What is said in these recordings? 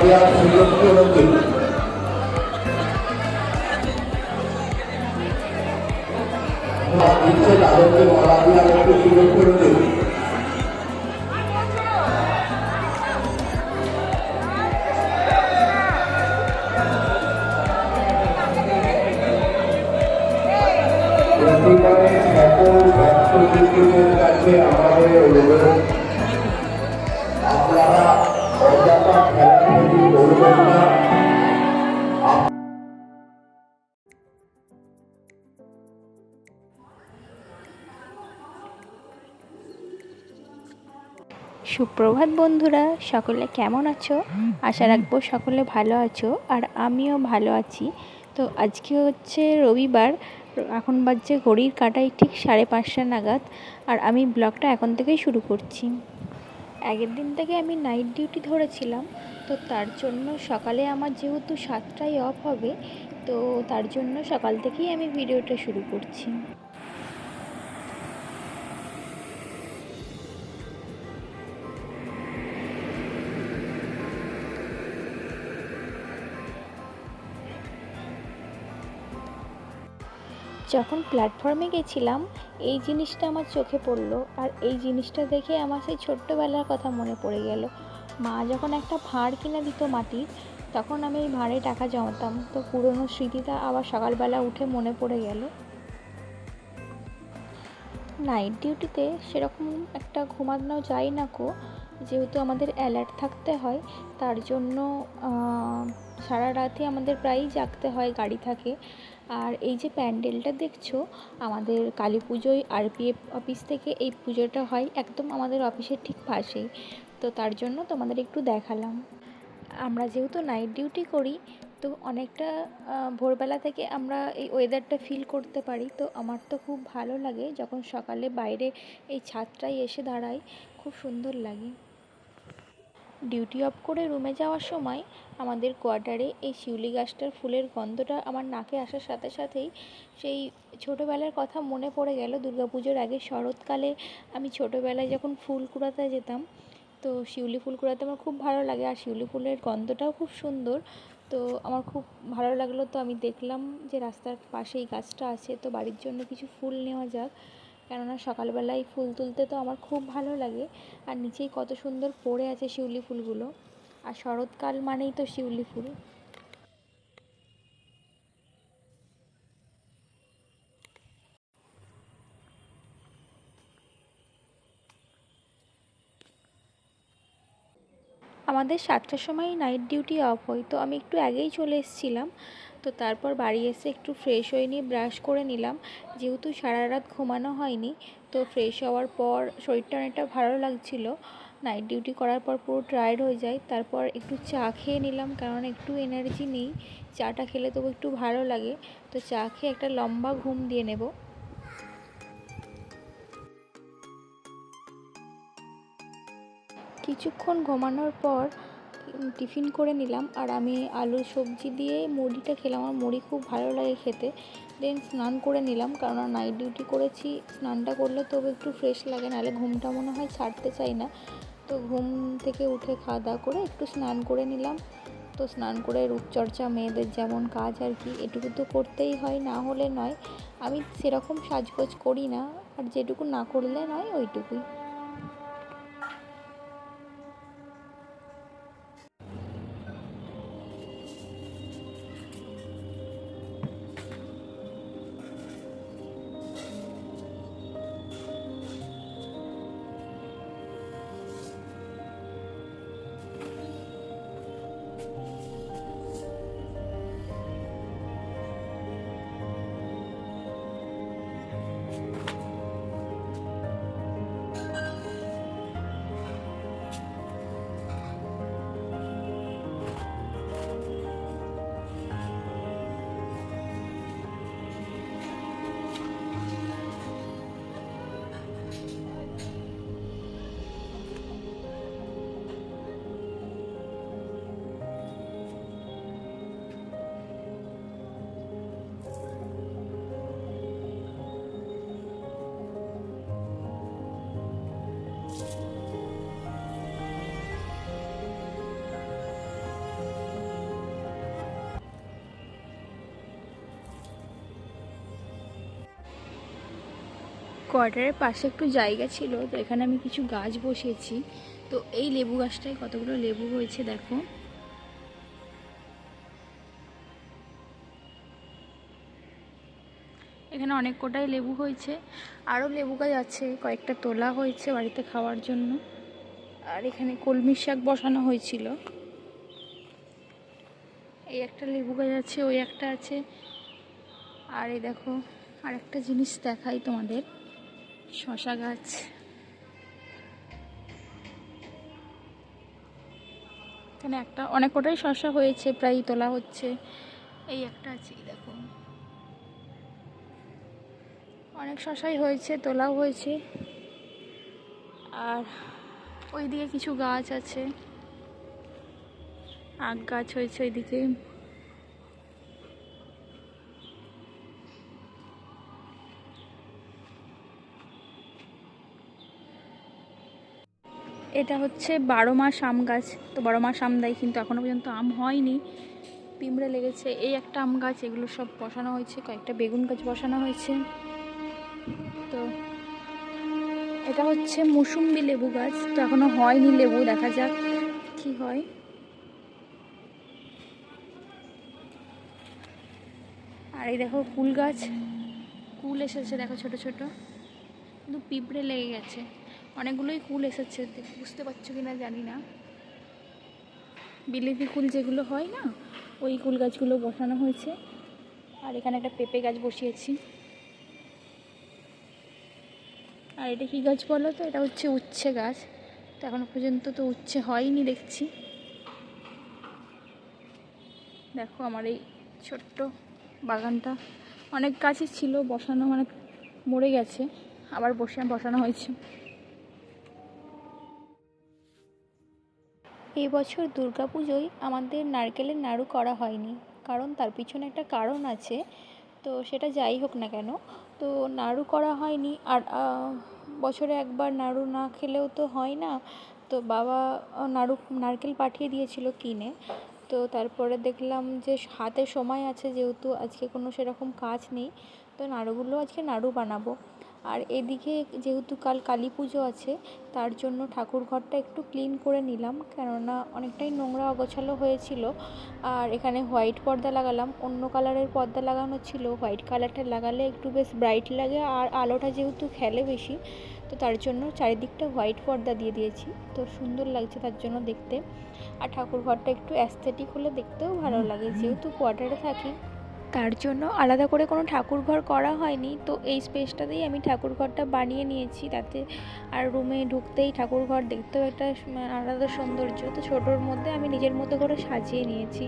দেওয়ার সুযোগ যারা দিচ্ছে তাদেরকে মালা দেওয়ার একটু সুযোগ করে প্রতিবারে সকল কাছে আমাদের সুপ্রভাত বন্ধুরা, সকলে কেমন আছো? আশা রাখব সকলে ভালো আছো আর আমিও ভালো আছি। তো আজকে হচ্ছে রবিবার, এখন বাজছে ঘড়ির কাটাই ঠিক সাড়ে পাঁচটা নাগাদ আর আমি ব্লগটা এখন থেকেই শুরু করছি। আগের দিন থেকে আমি নাইট ডিউটি ধরেছিলাম, তো তার জন্য সকালে আমার যেহেতু সাতটায় অফ হবে, তো তার জন্য সকাল থেকেই আমি ভিডিওটা শুরু করছি। যখন প্ল্যাটফর্মে গেছিলাম, এই জিনিসটা আমার চোখে পড়ল আর এই জিনিসটা দেখে আমার সেই ছোট্টবেলার কথা মনে পড়ে গেল। মা যখন একটা ভাঁড় কিনে দিত মাটির তখন আমি এই ভাঁড়ে টাকা জমাতাম। তো পুরনো স্মৃতিটা আবার সকালবেলা উঠে মনে পড়ে গেল। নাইট ডিউটিতে সেরকম একটা ঘুমানো যায় না কো যেহেতু আমাদের অ্যালার্ট থাকতে হয়, তার জন্য সারা রাতে আমাদের প্রায়ই জাগতে হয়, গাড়ি থাকে। আর এই যে প্যান্ডেলটা দেখছ, আমাদের কালী পুজোয় আরপিএফ অফিস থেকে এই পুজোটা হয় একদম আমাদের অফিসের ঠিক পাশেই। তো তার জন্য তোমাদের একটু দেখালাম। আমরা যেহেতু নাইট ডিউটি করি, তো অনেকটা ভোরবেলা থেকে আমরা এই ওয়েদারটা ফিল করতে পারি। তো আমার তো খুব ভালো লাগে যখন সকালে বাইরে এই ছাদটায় এসে দাঁড়াই, খুব সুন্দর লাগে। ডিউটি অফ করে রুমে যাওয়ার সময় আমাদের কোয়ার্টারে এই শিউলি গাছটার ফুলের গন্ধটা আমার নাকে আসার সাথে সাথেই সেই ছোটোবেলার কথা মনে পড়ে গেল। দুর্গাপুজোর আগে শরৎকালে আমি ছোটোবেলায় যখন ফুল কুড়াতে যেতাম, তো শিউলি ফুল কুড়াতে আমার খুব ভালো লাগে আর শিউলি ফুলের গন্ধটাও খুব সুন্দর। তো আমার খুব ভালো লাগল তো আমি দেখলাম যে রাস্তার পাশে এই গাছটা আছে, তো বাড়ির জন্য কিছু ফুল নেওয়া যাক। কেননা সকালবেলায় ফুল তুলতে তো আমার খুব ভালো লাগে। আর নিচেই কত সুন্দর পড়ে আছে শিউলি ফুলগুলো। আর শরৎকাল মানেই তো শিউলি ফুল। আমাদের সাতটার সময় নাইট ডিউটি অফ হয়, তো আমি একটু আগেই চলে এসেছিলাম। তো তারপর বাড়ি এসে একটু ফ্রেশ হয়ে নিয়ে ব্রাশ করে নিলাম। যেহেতু সারা রাত ঘুমানো হয়নি, তো ফ্রেশ হওয়ার পর শরীরটা অনেকটা ভালো লাগছিল। নাইট ডিউটি করার পর পুরো টায়ার্ড হয়ে যায়। তারপর একটু চা খেয়ে নিলাম, কারণ একটু এনার্জি নেই। চাটা খেলে তবু একটু ভালো লাগে। তো চা খেয়ে একটা লম্বা ঘুম দিয়ে নেব। কিছুক্ষণ ঘুমানোর পর টিফিন করে নিলাম, আর আমি আলু সবজি দিয়ে মুড়িটা খেলাম। আমার মুড়ি খুব ভালো লাগে খেতে। দেন স্নান করে নিলাম, কারণ নাইট ডিউটি করেছি, স্নানটা করলে তবু একটু ফ্রেশ লাগে, নাহলে ঘুমটা মনে হয় ছাড়তে চাই না। তো ঘুম থেকে উঠে খাওয়া দাওয়া করে একটু স্নান করে নিলাম। তো স্নান করে রূপচর্চা, মেয়েদের যেমন কাজ আর কি, এটুকু তো করতেই হয়, না হলে নয়। আমি সেরকম সাজগোজ করি না, আর যেটুকু না করলে নয়, ওইটুকুই। কোয়ার্টারের পাশে একটু জায়গা ছিল, তো এখানে আমি কিছু গাছ বসিয়েছি। তো এই লেবু গাছটায় কতগুলো লেবু হয়েছে দেখো। এখানে অনেক কোটাই লেবু হয়েছে। আরও লেবু গাছ আছে, কয়েকটা তোলা হয়েছে বাড়িতে খাওয়ার জন্য। আর এখানে কলমি শাক বসানো হয়েছিল। এই একটা লেবু গাছ আছে, ওই একটা আছে। আর এই দেখো আর একটা জিনিস দেখাই তোমাদের। শশা গাছ। এখানে একটা, অনেক কটাই শশা হয়েছে, প্রায় তোলা হচ্ছে। এই একটা আছে দেখো। অনেক শশাই হয়েছে, তোলাও হয়েছে। আর ওইদিকে কিছু গাছ আছে। আখ গাছ হয়েছে ওইদিকে। এটা হচ্ছে বারো মাস আম গাছ। তো বারো মাস আম দেয়, কিন্তু এখনও পর্যন্ত আম হয়নি। পিঁমড়ে লেগেছে এই একটা আম গাছ, এগুলো সব বসানো হয়েছে, কয়েকটা বেগুন গাছ বসানো হয়েছে। তো এটা হচ্ছে মুসুম্বি লেবু গাছ, তো এখনও হয়নি লেবু, দেখা যাক কি হয়। আর এই দেখো কুল গাছ, কুল এসেছে, দেখো ছোট ছোট। কিন্তু পিঁপড়ে লেগে গেছে। অনেকগুলোই কুল এসেছে বুঝতে পারছ কি না জানি না। বিলেতি কুল যেগুলো হয় না, ওই কুল গাছগুলো বসানো হয়েছে। আর এখানে একটা পেঁপে গাছ বসিয়েছি। আর এটা কী গাছ বলো তো? এটা হচ্ছে উচ্ছে গাছ। তো এখনও পর্যন্ত তো উচ্ছে হয়নি দেখছি। দেখো আমার এই ছোট্ট বাগানটা। অনেক গাছই ছিল, বসানো মানে মরে গেছে, আবার বসে বসানো হয়েছে। এই বছর দুর্গাপুজোয় আমাদের নারকেলের নাড়ু করা হয়নি। কারণ তার পিছনে একটা কারণ আছে। তো সেটা যাই হোক না কেন। তো নাড়ু করা হয়নি। আর বছরে একবার নাড়ু না খেলেও তো হয় না। তো বাবা নাড়ু, নারকেল পাঠিয়ে দিয়েছিল কিনে। তো তারপরে দেখলাম যে হাতে সময় আছে যেহেতু আজকে কোনো সেরকম কাজ নেই। তো নাড়ুগুলো আজকে নাড়ু বানাবো। আর এদিকে যেহেতু কাল কালী পুজো আছে তার জন্য ঠাকুর ঘরটা একটু ক্লিন করে নিলাম। কেননা অনেকটাই নোংরা অগোছালো হয়েছিল। আর এখানে হোয়াইট পর্দা লাগালাম। অন্য কালারের পর্দা লাগানো ছিল। হোয়াইট কালারটা লাগালে একটু বেশ ব্রাইট লাগে। আর আলোটা যেহেতু খেলে বেশি তো তার জন্য চারিদিকটা হোয়াইট পর্দা দিয়ে দিয়েছি। তো সুন্দর লাগছে তার জন্য দেখতে। আর ঠাকুর ঘরটা একটু অ্যাস্থেটিক হলে দেখতেও ভালো লাগে। যেহেতু কোয়ার্টারে থাকি তার জন্য আলাদা করে কোনো ঠাকুর ঘর করা হয়নি। তো এই স্পেসটাতেই আমি ঠাকুর ঘরটা বানিয়ে নিয়েছি। তাতে আর রুমে ঢুকতেই ঠাকুর ঘর দেখতেও একটা আলাদা সৌন্দর্য। তো ছোটোর মধ্যে আমি নিজের মতো করে সাজিয়ে নিয়েছি।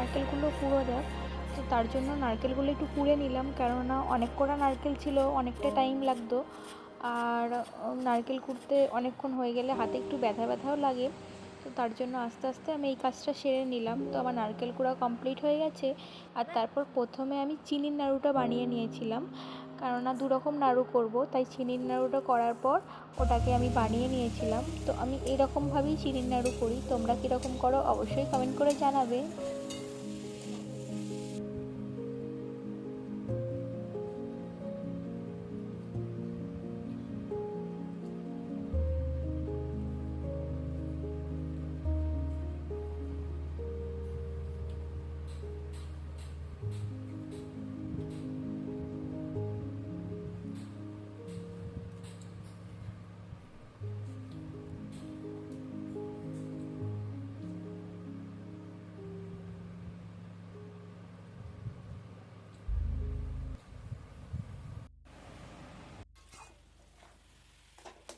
নারকেলগুলো কুড়ো দেয় তো তার জন্য নারকেলগুলো একটু কুড়ে নিলাম, কেননা অনেক কটা নারকেল ছিল, অনেকটা টাইম লাগতো। আর নারকেল কুড়তে অনেকক্ষণ হয়ে গেলে হাতে একটু ব্যথা ব্যথাও লাগে। তো তার জন্য আস্তে আস্তে আমি এই কাজটা সেরে নিলাম। তো আমার নারকেল কুড়া কমপ্লিট হয়ে গেছে। আর তারপর প্রথমে আমি চিনির নাড়ুটা বানিয়ে নিয়েছিলাম। কেননা দু রকম নাড়ু করব, তাই চিনির নাড়ুটা করার পর ওটাকে আমি বানিয়ে নিয়েছিলাম। তো আমি এরকমভাবেই চিনির নাড়ু করি। তোমরা কীরকম করো অবশ্যই কমেন্ট করে জানাবে।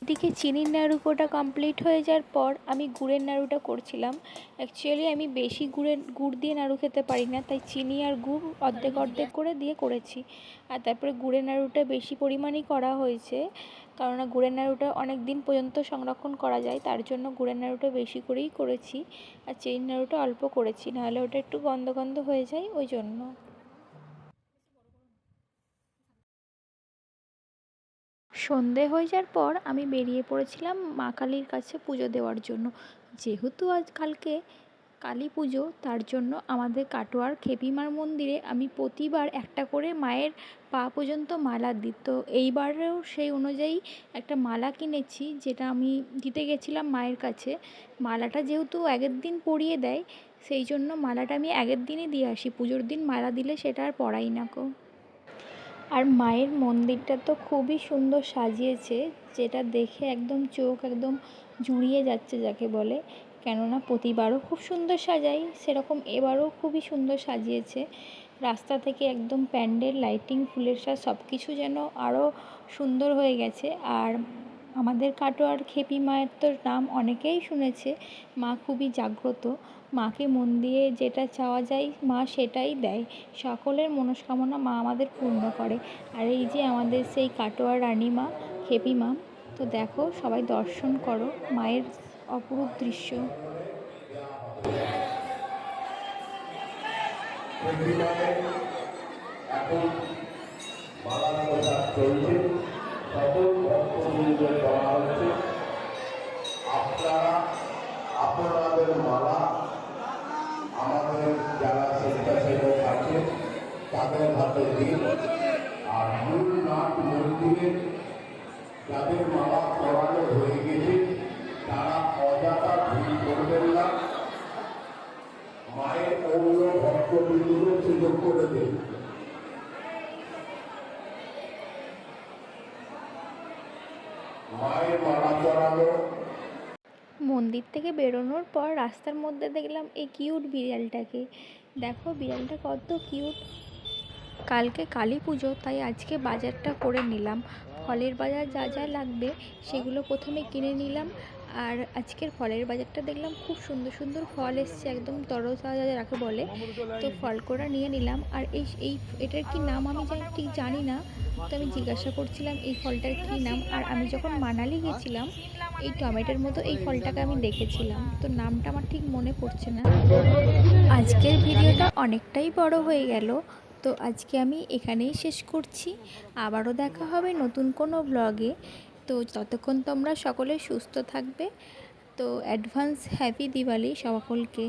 এদিকে চিনির নাড়ু নাড়ুকোটা কমপ্লিট হয়ে যাওয়ার পর আমি গুড়ের নাড়ুটা করছিলাম। অ্যাকচুয়ালি আমি বেশি গুড়ের, গুড় দিয়ে নাড়ু খেতে পারি না, তাই চিনি আর গুড় অর্ধেক অর্ধেক করে দিয়ে করেছি। আর তারপরে গুড়ের নাড়ুটা বেশি পরিমাণেই করা হয়েছে, কেননা গুড়ের নাড়ুটা অনেক দিন পর্যন্ত সংরক্ষণ করা যায়, তার জন্য গুড়ের নাড়ুটা বেশি করেই করেছি। আর চিনির নাড়ুটা অল্প করেছি, নাহলে ওটা একটু গন্ধ গন্ধ হয়ে যায়, ওই জন্য। সন্ধে হয়ে যাওয়ার পর আমি বেরিয়ে পড়েছিলাম মা কালীর কাছে পুজো দেওয়ার জন্য। যেহেতু আজ কালকে কালী পুজো, তার জন্য আমাদের কাটোয়ার খেপিমার মন্দিরে আমি প্রতিবার একটা করে মায়ের পা পর্যন্ত মালা দিই। তো এইবারেও সেই অনুযায়ী একটা মালা কিনেছি, যেটা আমি দিতে গেছিলাম মায়ের কাছে। মালাটা যেহেতু আগের দিন পরিয়ে দেয়, সেই জন্য মালাটা আমি আগের দিনই দিয়ে আসি। পুজোর দিন মালা দিলে সেটা আর পরাই না কো আর মায়ের মন্দিরটা তো খুবই সুন্দর সাজিয়েছে, যেটা দেখে একদম চোখ একদম জুড়িয়ে যাচ্ছে যাকে বলে। কেননা প্রতিবারও খুব সুন্দর সাজাই, সেরকম এবারও খুবই সুন্দর সাজিয়েছে। রাস্তা থেকে একদম প্যান্ডেল, লাইটিং, ফুলের সাজ সব কিছু যেন আরও সুন্দর হয়ে গেছে। আর আমাদের কাটোয়ার খেপি মায়ের তো নাম অনেকেই শুনেছে। মা খুবই জাগ্রত। মাকে মন দিয়ে যেটা চাওয়া যায় মা সেটাই দেয়। সকলের মনস্কামনা মা আমাদের পূর্ণ করে। আর এই যে আমাদের সেই কাটোয়ার রানী মা খেপি মা, তো দেখো সবাই দর্শন করো মায়ের অপরূপ দৃশ্য। এখন চলছে। সকল করা হচ্ছে আপনারা আপনাদের মালা আমাদের যারা স্বেচ্ছাসেবক আছে, তাদের হাতে দিন। আর মূল নাট মন্দিরে যাদের মালা পড়ানো হয়ে গেছে, তারা অযথা ভিড় করবেন না। মায়ের অন্য ভক্তবৃন্দ সুযোগ করে দিন মায়ের মালা চড়ানো মন্দির থেকে বেরোনোর পর রাস্তার মধ্যে দেখলাম এই কিউট বিড়ালটাকে। দেখো, বিড়ালটা কত কিউট কালকে কালী পুজো, তাই আজকে বাজারটা করে নিলাম। ফলের বাজার যা যা লাগবে, সেগুলো প্রথমে কিনে নিলাম। আর আজকের ফলের বাজারটা দেখলাম খুব সুন্দর সুন্দর ফল এসছে, একদম তরতাজা যাকে বলে। তো ফল করা নিয়ে নিলাম। আর এই এই এটার কি নাম আমি ঠিক জানি না, তো আমি জিজ্ঞাসা করছিলাম এই ফলটার কী নাম। আর আমি যখন মানালি গেছিলাম এই টমেটোর মতো এই ফলটাকে আমি দেখেছিলাম। তো নামটা আমার ঠিক মনে পড়ছে না। আজকের ভিডিওটা অনেকটাই বড় হয়ে গেল। তো আজকে আমি এখানেই শেষ করছি। আবারও দেখা হবে নতুন কোনো ব্লগে তো ততক্ষণ তোমরা সকলে সুস্থ থাকবে। তো অ্যাডভান্স হ্যাপি দিওয়ালি সকলকে।